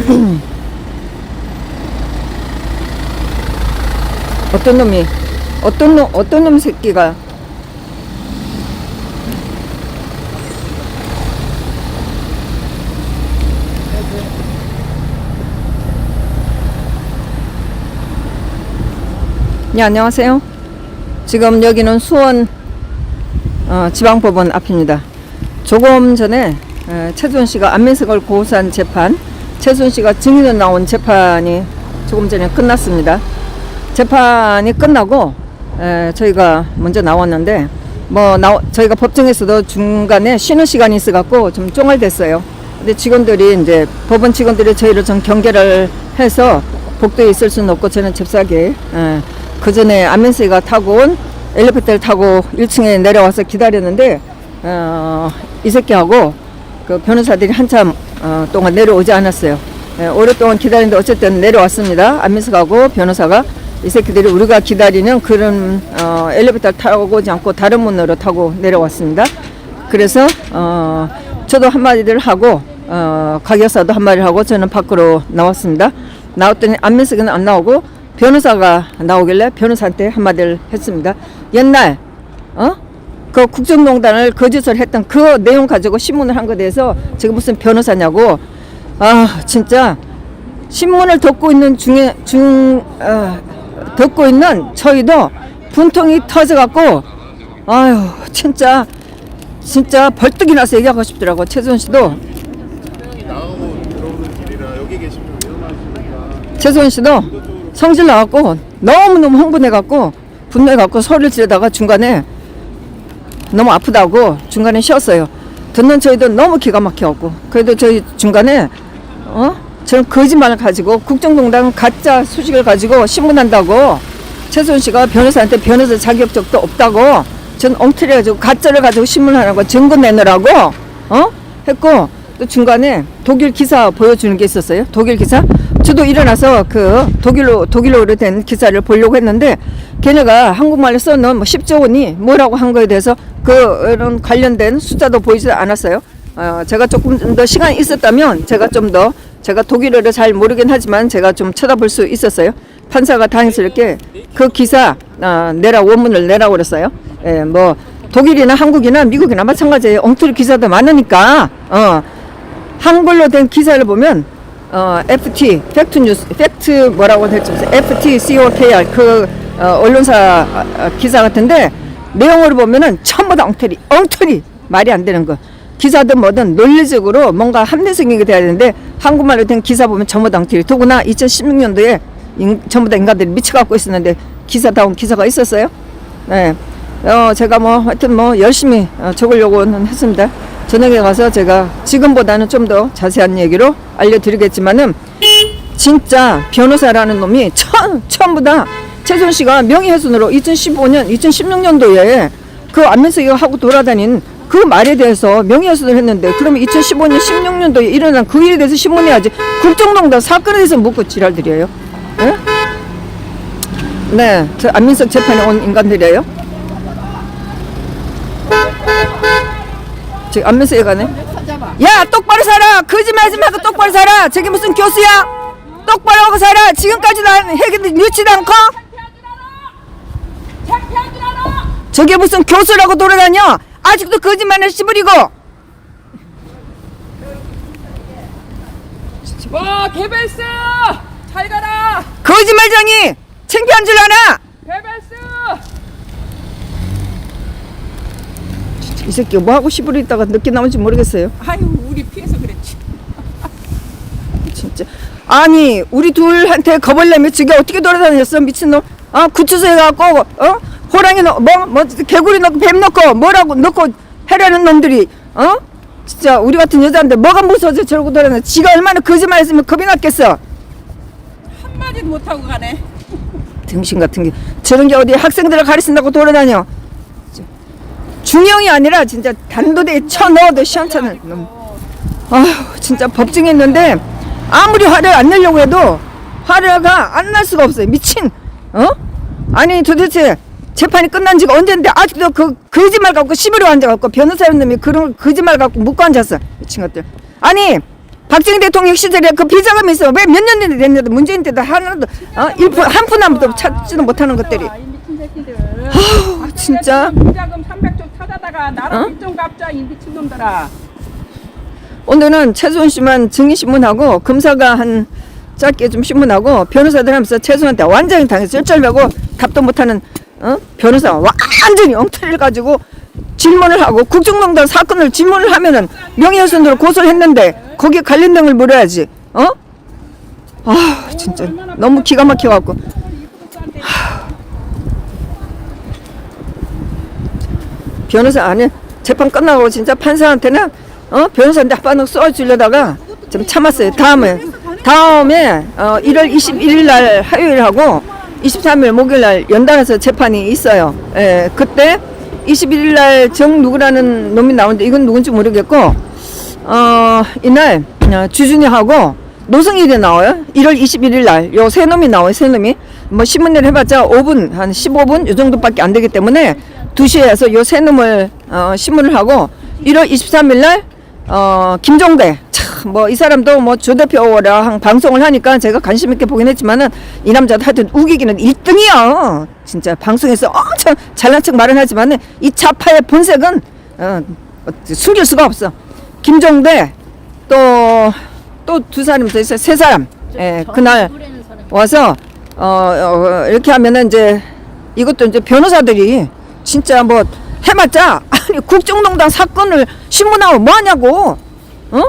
어떤 놈이 어떤 놈 어떤 놈 새끼가 네 안녕하세요. 지금 여기는 수원 어, 지방법원 앞입니다. 조금 전에 에, 최순 씨가 안민석을 고소한 재판, 최순 씨가 증인으로 나온 재판이 조금 전에 끝났습니다. 재판이 끝나고 에, 저희가 먼저 나왔는데 뭐 나, 저희가 법정에서도 중간에 쉬는 시간이 있어갖고 좀 쫑알됐어요. 근데 직원들이 이제 법원 직원들이 저희를 좀 경계를 해서 복도에 있을 수는 없고 저는 잽싸게 에, 그 전에 안민석이가 타고 온 엘리베이터를 타고 1층에 내려와서 기다렸는데 어, 이 새끼하고 그 변호사들이 한참 어, 동안 내려오지 않았어요. 예, 오랫동안 기다리는데 어쨌든 내려왔습니다. 안민석하고 변호사가 이 새끼들이 우리가 기다리는 그런 어, 엘리베이터 타고 오지 않고 다른 문으로 타고 내려왔습니다. 그래서 어, 저도 한마디를 하고 어, 강 여사도 한마디를 하고 저는 밖으로 나왔습니다. 나왔더니 안민석은 안 나오고 변호사가 나오길래 변호사한테 한마디를 했습니다. 옛날 어? 그 국정농단을 거짓을 했던 그 내용 가지고 신문을 한 거에 대해서 지금 무슨 변호사냐고. 아 진짜. 신문을 듣고 있는 중에 중 어, 듣고 있는 저희도 분통이 터져갖고 아유 진짜. 진짜 벌떡이 나서 얘기하고 싶더라고 최선 씨도. 최선 씨도 성질 나갖고 너무너무 흥분해갖고 분노해갖고 소리를 지르다가 중간에 너무 아프다고 중간에 쉬었어요. 듣는 저희도 너무 기가 막혀갖고 그래도 저희 중간에 어 저는 거짓말을 가지고 국정농단 가짜 소식을 가지고 신문한다고 최순 씨가 변호사한테 변호사 자격증도 없다고 전 엉터리 가지고 가짜를 가지고 신문하라고 증거 내놓으라고 어 했고 또 중간에 독일 기사 보여주는 게 있었어요. 독일 기사 저도 일어나서 그 독일로 독일어로 된 기사를 보려고 했는데 걔네가 한국말로 써놓은 뭐 10조 원이 뭐라고 한 거에 대해서 그런 관련된 숫자도 보이지 않았어요. 어, 제가 조금 좀더 시간이 있었다면 제가 좀 더 제가 독일어를 잘 모르긴 하지만 제가 좀 쳐다볼 수 있었어요. 판사가 당연스럽게 그 기사 어, 내라 원문을 내라고 그랬어요. 예, 뭐 독일이나 한국이나 미국이나 마찬가지예요. 엉터리 기사도 많으니까 어, 한글로 된 기사를 보면 어, FT 팩트 뉴스 팩트 뭐라고 될지 모르겠어요. FT COKR 그 어, 언론사 어, 기사 같은데 내용으로 보면은 전부 다 엉터리 엉터리 말이 안 되는 거 기사든 뭐든 논리적으로 뭔가 합리성 있게 돼야 되는데 한국말로 된 기사 보면 전부 다 엉터리 더구나 2016년도에 인, 전부 다 인간들이 미쳐갖고 있었는데 기사다운 기사가 있었어요 네. 어, 제가 뭐 하여튼 뭐 열심히 어, 적으려고는 했습니다. 저녁에 가서 제가 지금보다는 좀 더 자세한 얘기로 알려드리겠지만은 진짜 변호사라는 놈이 처음, 처음부 다 최순 씨가 명예훼손으로 2015년, 2016년도에 그 안면석이가 하고 돌아다닌 그 말에 대해서 명예훼손을 했는데 그러면 2015년, 16년도에 일어난 그 일에 대해서 신문해야지 국정농단 사건에 대해서 묻고 지랄들이에요. 예? 네, 저 안민석 재판에 온 인간들이에요. 지금 안면석에 가네. 야, 똑바로 살아! 거짓말 좀 하고 똑바로 살아! 저게 무슨 교수야? 똑바로 하고 살아! 지금까지 난 해결이 늦지도 않고? 저게 무슨 교수라고 돌아다녀? 아직도 거짓말을 씨부리고! 와 개별스 잘 가라 거짓말쟁이! 창피한 줄 아나? 개별스 이 새끼 뭐 하고 씨부리 있다가 늦게 나온지 모르겠어요. 아유 우리 피해서 그랬지 진짜. 아니, 우리 둘한테 겁을내며 저게 어떻게 돌아다녔어, 미친놈? 아, 구치소에 가고, 어? 호랑이 넣, 뭐, 뭐, 개구리 넣고, 뱀 넣고, 뭐라고 넣고 해라는 놈들이, 어? 진짜, 우리 같은 여자인데 뭐가 무서워서 저러고 돌아다녀. 지가 얼마나 거짓말 했으면 겁이 났겠어. 한마디도 못하고 가네 등신 같은 게. 저런 게 어디 학생들을 가르친다고 돌아다녀. 중형이 아니라 진짜 단도대에 쳐 넣어도 시원찮은 놈. 아휴 진짜 법정했는데 아무리 화를 안 내려고 해도 화가 안 날 수가 없어요 미친 어 아니 도대체 재판이 끝난 지가 언젠데 아직도 그 거짓말 갖고 씹으려 앉아갖고 변호사님 놈이 그런 거짓말 갖고 묻고 앉았어 미친 것들 아니 박정희 대통령 시절에 그 비자금이 있어 왜 몇 년이 됐는데 문재인 때도 하나도 어? 일푼 한푼 아무도 찾지도 못하는 것들이. 아, 진짜. 비자금 300조 타다다가 나라 어? 빚좀 갚자 이 미친 놈들아. 오늘은 최소원 씨만 증인 신문하고 검사가 한 짧게 좀 신문하고 변호사들 하면서 최소한테 완전히 당해서 쩔쩔매고 답도 못하는 어? 변호사 완전히 엉터리를 가지고 질문을 하고 국정농단 사건을 질문을 하면은 명예훼손으로 고소를 했는데 거기에 관련 등을 물어야지 어? 아 진짜 너무 기가 막혀갖고 변호사 안에 재판 끝나고 진짜 판사한테는 어 변호사한테 한바닥 쏘아주려다가 좀 참았어요. 다음에 다음에 어 1월 21일 날 화요일하고 23일 목요일 날 연달아서 재판이 있어요. 예, 그때 21일 날 정 누구라는 놈이 나오는데 이건 누군지 모르겠고 어 이날 어, 주준이하고 노승일이 나와요. 1월 21일 날 요 세 놈이 나와요. 세 놈이 뭐 신문을 해봤자 5분 한 15분 요 정도밖에 안 되기 때문에 2시에서 요세 놈을 어, 신문을 하고 1월 23일 날 어, 김종대 참 뭐 이 사람도 뭐 조 대표랑 방송을 하니까 제가 관심 있게 보긴 했지만은 이 남자도 하여튼 우기기는 1등이야. 진짜 방송에서 엄청 잘난 척 말은 하지만은 이 좌파의 본색은 어, 숨길 수가 없어. 김종대 또 또 두 사람 더 있어요. 세 사람. 예, 그날 와서 어, 어 이렇게 하면은 이제 이것도 이제 변호사들이 진짜 뭐 해봤자? 아니 국정농단 사건을 신문하고 뭐 하냐고? 어?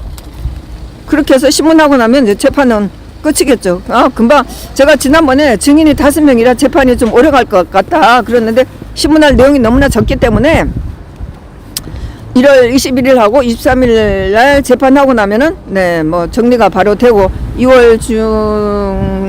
그렇게 해서 신문하고 나면 이제 재판은 끝이겠죠. 아 금방 제가 지난번에 증인이 다섯 명이라 재판이 좀 오래 갈 것 같다 그랬는데 신문할 내용이 너무나 적기 때문에 1월 21일 하고 23일 날 재판하고 나면은 네 뭐 정리가 바로 되고 2월 중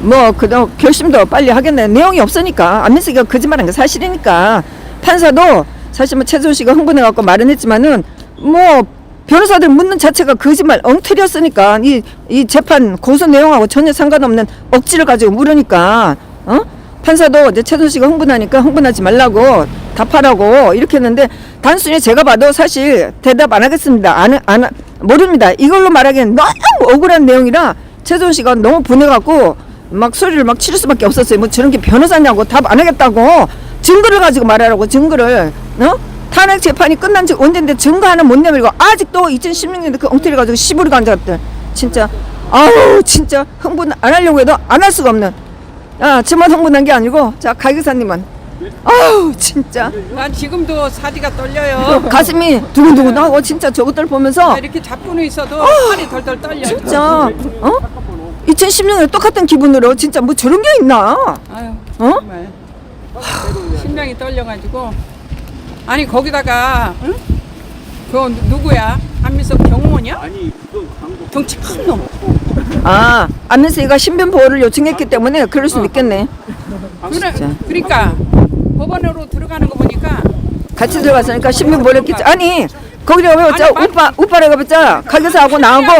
뭐 그다음 결심도 빨리 하겠네 내용이 없으니까 안민석이가 거짓말한 게 사실이니까 판사도 사실 뭐 최준 씨가 흥분해 갖고 말은 했지만은 뭐 변호사들 묻는 자체가 거짓말 엉터리였으니까 이, 이 재판 고소 내용하고 전혀 상관없는 억지를 가지고 물으니까 어 판사도 이제 최준 씨가 흥분하니까 흥분하지 말라고 답하라고 이렇게 했는데 단순히 제가 봐도 사실 대답 안 하겠습니다. 안, 안, 하- 모릅니다. 이걸로 말하기엔 너무 억울한 내용이라 최준 씨가 너무 분해갖고 막 소리를 막 치를 수밖에 없었어요. 뭐 저런 게 변호사냐고 답 안 하겠다고 증거를 가지고 말하라고 증거를 어? 탄핵 재판이 끝난 지 언젠데 증거 하나 못 내밀고 아직도 2016년도 그 엉터리 가지고 시부리가 앉았대. 진짜 아우 진짜 흥분 안 하려고 해도 안 할 수가 없는 아 저만 흥분한 게 아니고 자 가기사님은 아우 진짜 난 지금도 사지가 떨려요. 가슴이 두근두근 하고 진짜 저것들 보면서 나 이렇게 잡고는 있어도 팔이 덜덜 떨려. 진짜 어? 2016년에 똑같은 기분으로 진짜 뭐 저런 게 있나 아유 어? 정말 심장이 떨려가지고 아니 거기다가 응? 그 누구야? 안민석 경호원이야? 아니 덩치 큰 놈. 아 안민석이가 신변 보호를 요청했기 때문에 그럴 수 있겠네 그래, 진짜. 그러니까 법원으로 들어가는 거 보니까 같이 들어갔으니까 신변 보호를 했겠지 아니 거기다가 왜 아니, 오빠 오빠라고 봤자 가게사하고 나하고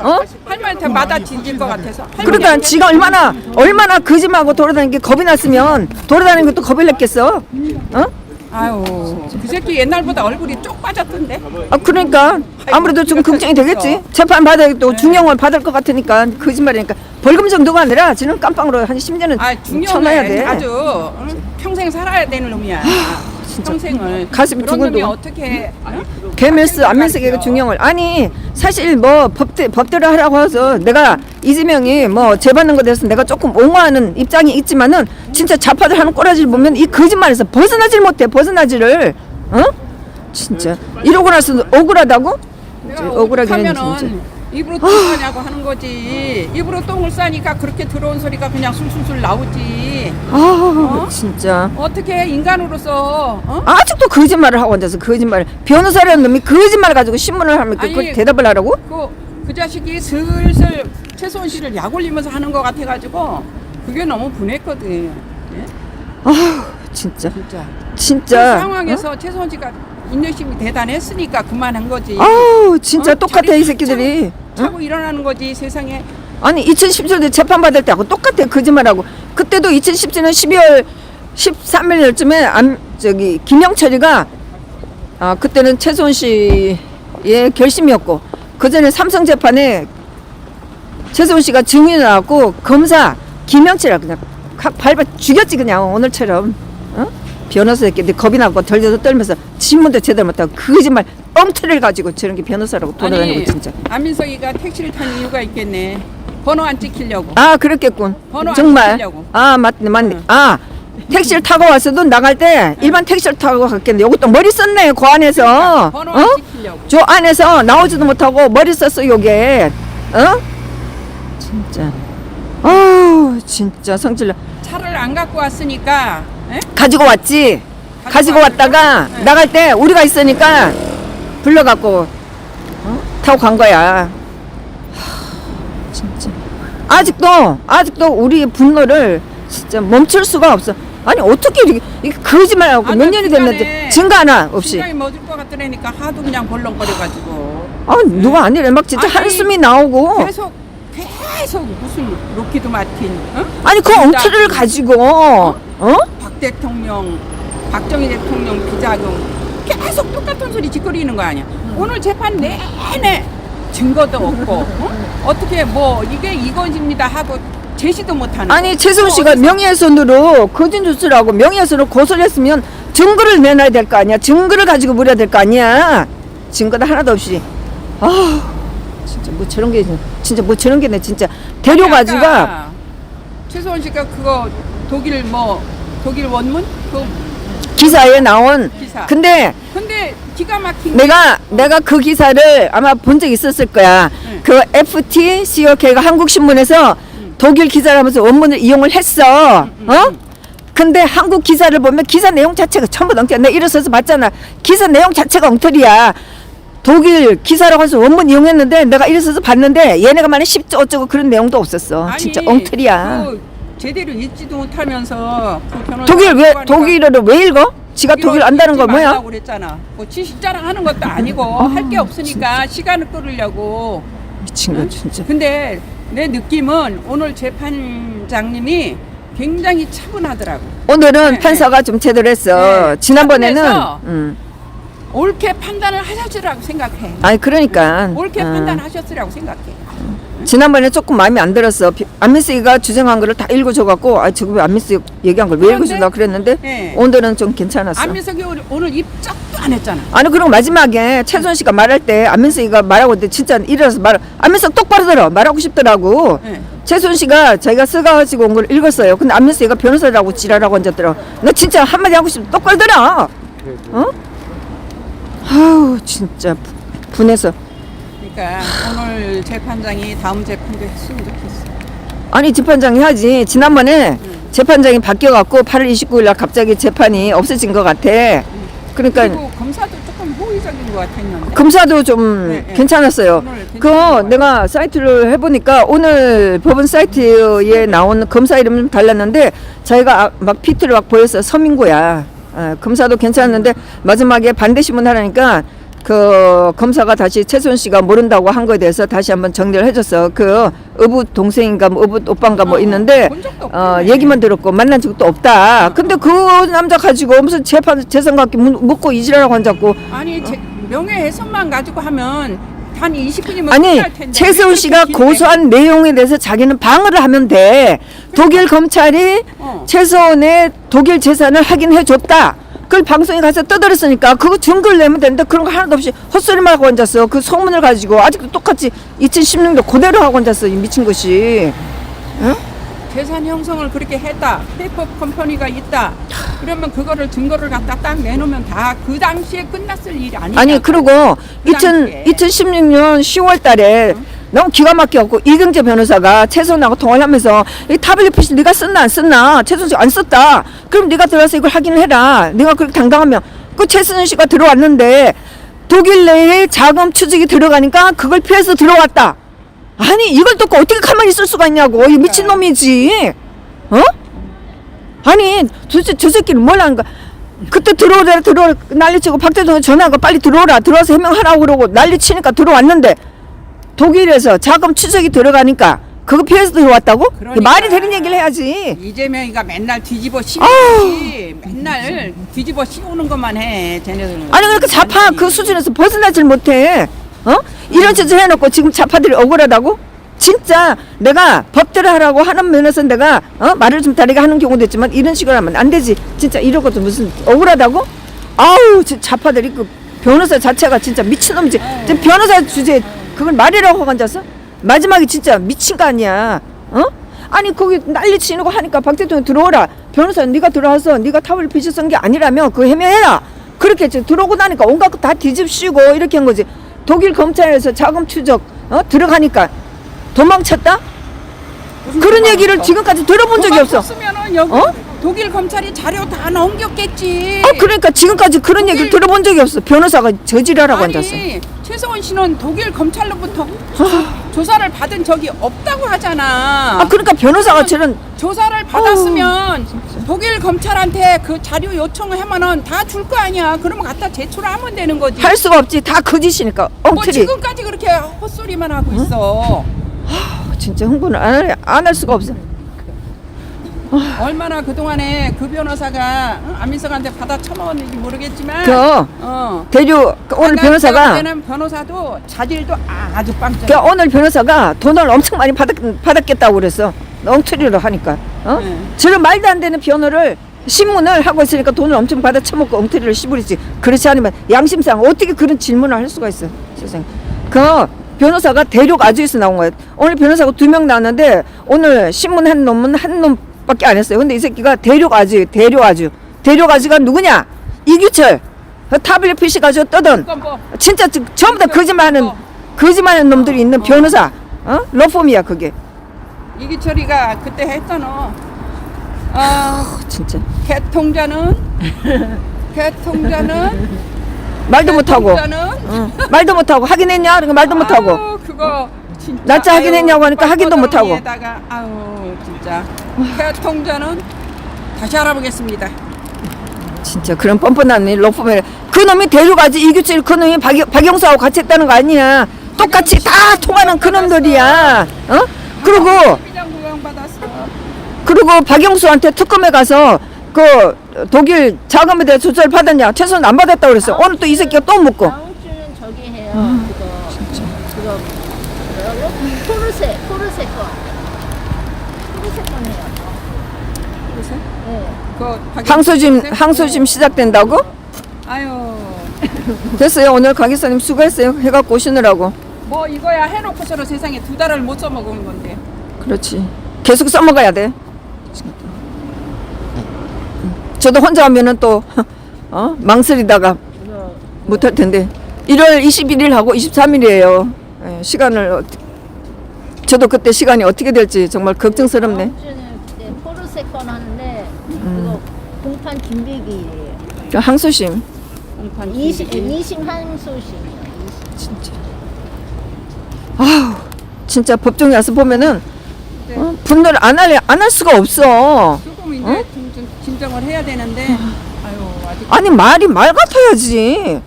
어? 할머니한테 맞아 진질 것 같아서. 그러니까 지가 얼마나 얼마나 거짓말하고 돌아다니는 게 겁이 났으면 돌아다니는 것도 겁이 났겠어 어? 아유 그 새끼 옛날보다 얼굴이 쪽 빠졌던데. 아 그러니까 아무래도 좀 걱정이 되겠지 재판 받아야 또 중형을 받을 것 같으니까 거짓말이니까 벌금 정도가 아니라 지는 깜빵으로 한 10년은 아 쳐놔야 돼. 아주 응? 평생 살아야 되는 놈이야. 평생을. 가슴이 그런 놈이 두근두근. 어떻게? 응? 개멸스 안면세계가 중형을 아니 사실 뭐 법대, 법대로 하라고 해서 내가 이재명이 뭐 재받는 것에 대해서 내가 조금 옹호하는 입장이 있지만은 진짜 좌파들 하는 꼬라지를 보면 이 거짓말에서 벗어나질 못해 벗어나지를 어? 진짜 이러고 나서 억울하다고? 억울하기는 하면은 진짜 입으로 똥 싸냐고 하는 거지. 입으로 똥을 싸니까 그렇게 들어온 소리가 그냥 술술술 나오지. 아 어? 진짜 어떻게 인간으로서 어? 아직도 거짓말을 하고 앉아서 거짓말을 변호사라는 놈이 거짓말 가지고 신문을 하면 그, 아니, 그 대답을 하라고? 그, 그 자식이 슬슬 최소원 씨를 약 올리면서 하는 것 같아가지고 그게 너무 분했거든. 예? 아 진짜 진짜. 그 진짜 상황에서 최소원 씨가 인내심이 대단했으니까 그만한 거지. 어? 아우 진짜 어? 똑같아 이 새끼들이 차고, 차고 일어나는 거지 세상에. 아니 2017년에 재판 받을 때하고 똑같아 거짓말하고 그때도 2017년 12월 13일쯤에 안 저기 김영철이가 아 그때는 최소원 씨의 결심이었고 그 전에 삼성 재판에 최소은 씨가 증인이 나왔고 검사 김영치라 그냥 확 밟아 죽였지 그냥 오늘처럼 어? 변호사 새끼들 겁이 나고 덜덜 떨면서 신문도 제대로 못하고 그 거짓말 엉터리를 가지고 저런 게 변호사라고 돌아다니고 진짜 안민석이가 택시를 탄 이유가 있겠네. 번호 안 찍히려고. 아 그랬겠군 번호 안 정말 찍히려고. 아 맞네 맞네 응. 아 택시를 타고 왔어도 나갈 때 일반 택시를 타고 갔겠네 요것도 머리 썼네 그 안에서 번호 안 어? 찍히려고. 저 안에서 나오지도 못하고 머리 썼어 요게 어? 진짜 아우 진짜 성질나 차를 안 갖고 왔으니까 예? 가지고 왔지 가지고 가지고 왔다가? 네. 나갈 때 우리가 있으니까 불러갖고 어? 타고 간 거야 하, 진짜 아직도 아직도 우리 분노를 진짜 멈출 수가 없어 아니 어떻게 이렇게, 이렇게 거짓말하고 아, 몇나 년이 됐는데 증거 하나 없이 심장이 멎을 것 같더라니까 하도 그냥 벌렁거려가지고 아 누가 아니래 막 진짜 아니, 한숨이 나오고 계속 계속 무슨 로키드 마틴 어? 아니 그 진짜 엉터리를 가지고 어? 박 대통령 박정희 대통령 비자금 계속 똑같은 소리 짓거리는 거 아니야. 오늘 재판 내내 증거도 없고 어? 어떻게 뭐 이게 이건입니다 하고 제시도 못하는 아니 또 씨가 명예훼손으로 거짓 뉴스라고 명예훼손으로 고소를 했으면 증거를 내놔야 될 거 아니야. 증거를 가지고 물어야 될 거 아니야. 증거도 하나도 없이. 아 진짜 뭐 저런 게 진짜 뭐 저런 게네 진짜. 데려가지가 아까 최소원 씨가 그거 독일 뭐 독일 원문 그 기사에 나온 기사. 근데 근데 기가 막힌 게 내가 내가 그 기사를 아마 본 적 있었을 거야. 응. 그 FT COK가 한국 신문에서 독일 기사를 하면서 원문을 이용을 했어. 어? 근데 한국 기사를 보면 기사 내용 자체가 전부 엉터리야. 내가 일어서서 봤잖아. 기사 내용 자체가 엉터리야. 독일 기사라고 해서 원문 이용했는데 내가 일어서서 봤는데 얘네가 말해 10조 어쩌고 그런 내용도 없었어. 아니, 진짜 엉터리야. 그 제대로 읽지도 못하면서 그 변호사 독일 왜 하니까 독일어를 왜 읽어? 지가 독일 안다는 거 읽지 뭐야? 말라고 그랬잖아. 뭐 지식 자랑하는 것도 아니고 할 게 없으니까 시간을 끌으려고. 미친 거 진짜. 근데 내 느낌은 오늘 재판장님이 굉장히 차분하더라고. 오늘은 네, 판사가 좀 제대로 했어. 네. 지난번에는 음. 옳게 판단을 하셨으라고 생각해. 아니 그러니까 옳게 어. 판단하셨으라고 생각해. 지난번에 조금 마음에 안 들었어. 비- 안민수가 주장한 거를 다 읽어줘갖고 아 저거 왜 안민수 얘기한 걸 왜 그런데? 읽어준다 그랬는데 네. 오늘은 좀 괜찮았어. 안민석이 오늘- 오늘 입장도 안 했잖아. 아니 그리고 마지막에 최선 씨가 말할 때 안민수가 말하고 있는데 진짜 일어나서 말 안민수 똑바로 들어 말하고 싶더라고. 네. 최순 씨가 자기가 써가지고 온 걸 읽었어요. 근데 안민수가 변호사라고 지랄하고 앉았더라. 너 진짜 한마디 하고 싶으면 똑바로 들어. 어? 아우 진짜 부- 분해서. 그러니까 오늘 재판장이 다음 재판도 했으면 좋겠어. 아니 재판장이 하지. 지난번에 재판장이 바뀌어갖고 8월 29일 날 갑자기 재판이 없어진 것 같아. 그러니까 그리고 검사도 조금 호의적인 것 같았는데. 검사도 좀 네, 네. 괜찮았어요. 오늘 괜찮은 그 것. 내가 사이트를 해보니까 오늘 법원 사이트에 나온 검사 이름 좀 달랐는데 자기가 아- 막 피트를 막 보여서 서민구야. 어, 검사도 괜찮았는데 마지막에 반대 신문 하라니까 그 검사가 다시 최순 씨가 모른다고 한 거에 대해서 다시 한번 정리를 해줬어. 그 어부 동생인가 뭐 어부 오빠인가 뭐 어, 있는데 본 적도 어, 없네. 얘기만 들었고 만난 적도 없다. 근데 그 남자 가지고 무슨 재판 재산각기 묻고 이지라고 앉았고 아니 제, 명예훼손만 가지고 하면 단 20분이면 아니 끝날 텐데. 최세훈 왜 씨가 길게- 고소한 내용에 대해서 자기는 방어를 하면 돼. 독일 검찰이 어. 최세훈의 독일 재산을 확인해 줬다. 그걸 방송에 가서 떠들었으니까 그거 증거를 내면 되는데 그런 거 하나도 없이 헛소리만 하고 앉았어. 그 소문을 가지고 아직도 똑같이 2016년도 그대로 하고 앉았어. 이 미친 것이. 재산 형성을 그렇게 했다. 페이퍼 컴퍼니가 있다. 그러면 그거를 증거를 갖다 딱 내놓으면 다 그 당시에 끝났을 일이 아니야. 아니 그리고 그 2000, 당시에. 2016년 10월 달에 너무 기가 막혀 갖고 이경재 변호사가 최선하고 통화를 하면서 이 WPC 네가 썼나 안 썼나? 최선 씨안 썼다. 그럼 네가 들어와서 이걸 확인을 해라. 네가 그렇게 당당하면. 그 최선 씨가 들어왔는데 독일 내에 자금 추적이 들어가니까 그걸 피해서 들어왔다. 아니 이걸 듣고 어떻게 가만히 있을 수가 있냐고. 이 미친놈이지. 어? 아니 도대체 저 새끼는 뭘 하는 거야? 그때 들어오라 들어오 난리치고 박 대통령 전화가 빨리 들어오라. 들어와서 해명하라고 그러고 난리치니까 들어왔는데 독일에서 자금 추적이 들어가니까 그거 피해서 들어왔다고? 그러니까. 말이 되는 얘기를 해야지 이재명이가 맨날 뒤집어. 씌우지. 맨날 뒤집어 씌우는 것만 해. 쟤네들은. 아니 그렇게 자파 그 수준에서 벗어나질 못해 어? 이런 짓을 해놓고 지금 자파들이 억울하다고? 진짜 내가 법대로 하라고 하는 면에서 내가 어? 말을 좀 다르게 하는 경우도 있지만 이런 식으로 하면 안 되지. 진짜 이런 것도 무슨 억울하다고? 아우 저 자파들이 그 변호사 자체가 진짜 미친놈이지. 지금 변호사 주제 그걸 말이라고 하고 앉았어? 마지막에 진짜 미친 거 아니야. 어? 아니 거기 난리 치는 거 하니까 박 대통령 들어오라. 변호사 네가 들어와서 네가 탑을 쓴게 아니라면 그거 해명해라. 그렇게 들어오고 나니까 온갖 거 다 뒤집시고 이렇게 한 거지. 독일 검찰에서 자금 추적 어? 들어가니까 도망쳤다? 그런 얘기를 지금까지 들어본 적이 없어. 어? 독일 검찰이 자료 다 넘겼겠지. 아 그러니까 지금까지 그런 얘기를 들어본 적이 없어. 변호사가 저지랄하고 앉았어. 최성원 씨는 독일 검찰로부터 조, 사를 받은 적이 없다고 하잖아. 아 그러니까 변호사가 저런 조사를 받았으면 독일 검찰한테 그 자료 요청을 하면은 다 줄 거 아니야. 그러면 갖다 제출하면 되는 거지. 할 수가 없지. 다 거짓이니까 뭐 엉터리. 지금까지 그렇게 헛소리만 하고 있어. 진짜 흥분을 안할 수가 없어. 얼마나 그 동안에 그 변호사가 응? 안민석한테 받아 처먹었는지 모르겠지만. 그 어. 대류 그 오늘 변호사가 변호사도 자질도 아주 빵점. 그 오늘 변호사가 돈을 엄청 많이 받았, 받았겠다고 그랬어. 엉터리로 하니까. 어? 네. 저런 말도 안 되는 변호를 신문을 하고 있으니까 돈을 엄청 받아 처먹고 엉터리를 씹으리지. 그렇지 않으면 양심상 어떻게 그런 질문을 할 수가 있어. 세상에. 그 변호사가 대륙 아주에서 나온 거야. 오늘 변호사가 두 명 나왔는데 오늘 신문 한 놈은 한놈 밖에 안 했어요. 근데 이 새끼가 대륙 아주, 대륙 아주. 대륙 아주가 누구냐? 이규철. 그 WPC 가지고 떠던 진짜 지- 전부 다 거짓말하는 거짓말하는 놈들이 있는 변호사. 어? 로펌이야 그게. 이기철이가 그때 했잖아. 아, 진짜. 개통자는? 개통자는? 말도 못하고. 어, 말도 못하고. 하긴 했냐? 그러니까 말도 못하고. 그거 진짜 날짜 아유, 확인했냐고 하니까 확인도 못하고. 아유 진짜 개통자는 다시 알아보겠습니다. 진짜 그런 뻔뻔한 일 로펌에 그 놈이 데려가지 이규철 그 놈이 박, 박영수하고 같이 했다는 거 아니야 똑같이 다 통하는 그 놈들이야 어 그리고 비장 구형 받았어. 그리고 박영수한테 특검에 가서 그 독일 자금에 대해 조절 받았냐 최소한 안 받았다고 그랬어 오늘 또 이 새끼가 또 묻고 다음 주는 저기 해요. 그거 그거 뭐라고? 포르쉐 포르쉐 거. 포르쉐 거네요. 그러세요? 네. 그 항소심? 항소심 시작된다고? 아유 됐어요. 오늘 강의사님 수고했어요. 해갖고 오시느라고. 뭐 이거야 해놓고서는 세상에 두 달을 못 써먹은 건데. 그렇지. 계속 써먹어야 돼. 저도 혼자 하면은 또 어? 망설이다가 못할 텐데 1월 21일 하고 23일이에요. 시간을 어떻게- 저도 그때 시간이 어떻게 될지 정말 걱정스럽네. 다음 주는 그때 하는데 그거 공판 준비기일이에요. 그 항소심 공판 이심 항소심이요. 진짜. 아우 진짜 법정에 와서 보면은 어? 분노를 안 할 안 할 수가 없어. 조금 이제 어? 좀, 좀 진정을 해야 되는데 아유 아직 아니 말이 말 같아야지.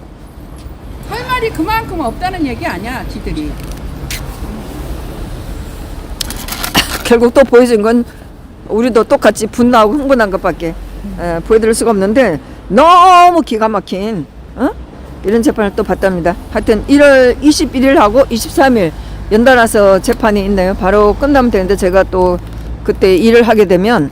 할 말이 그만큼 없다는 얘기 아니야 지들이 결국 또 보여준 건 우리도 똑같이 분노하고 흥분한 것밖에 에, 보여드릴 수가 없는데 너무 기가 막힌 어? 이런 재판을 또 봤답니다. 하여튼 1월 21일하고 23일 연달아서 재판이 있네요. 바로 끝나면 되는데 제가 또 그때 일을 하게 되면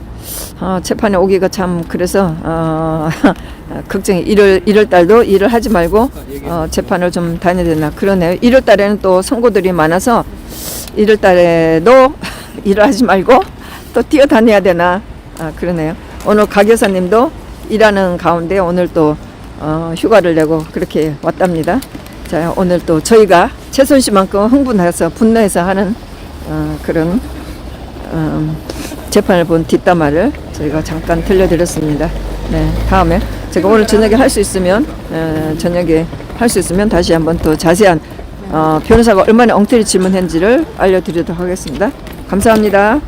어, 재판에 오기가 참 그래서 어, 걱정이 1월 1월 달도 일을 하지 말고 어, 재판을 좀 다녀야 되나 그러네요. 1월 달에는 또 선고들이 많아서 1월 달에도 일을 하지 말고 또 뛰어다녀야 되나 아, 그러네요. 오늘 가 여사님도 일하는 가운데 오늘 또 어, 휴가를 내고 그렇게 왔답니다. 자 오늘 또 저희가 최선 씨만큼 흥분해서 분노해서 하는 어, 그런 음, 재판을 본 뒷담화를 저희가 잠깐 들려드렸습니다. 네, 다음에 제가 오늘 저녁에 할 수 있으면 에, 저녁에 할 수 있으면 다시 한번 또 자세한 어, 변호사가 얼마나 엉터리 질문했는지를 알려드리도록 하겠습니다. 감사합니다.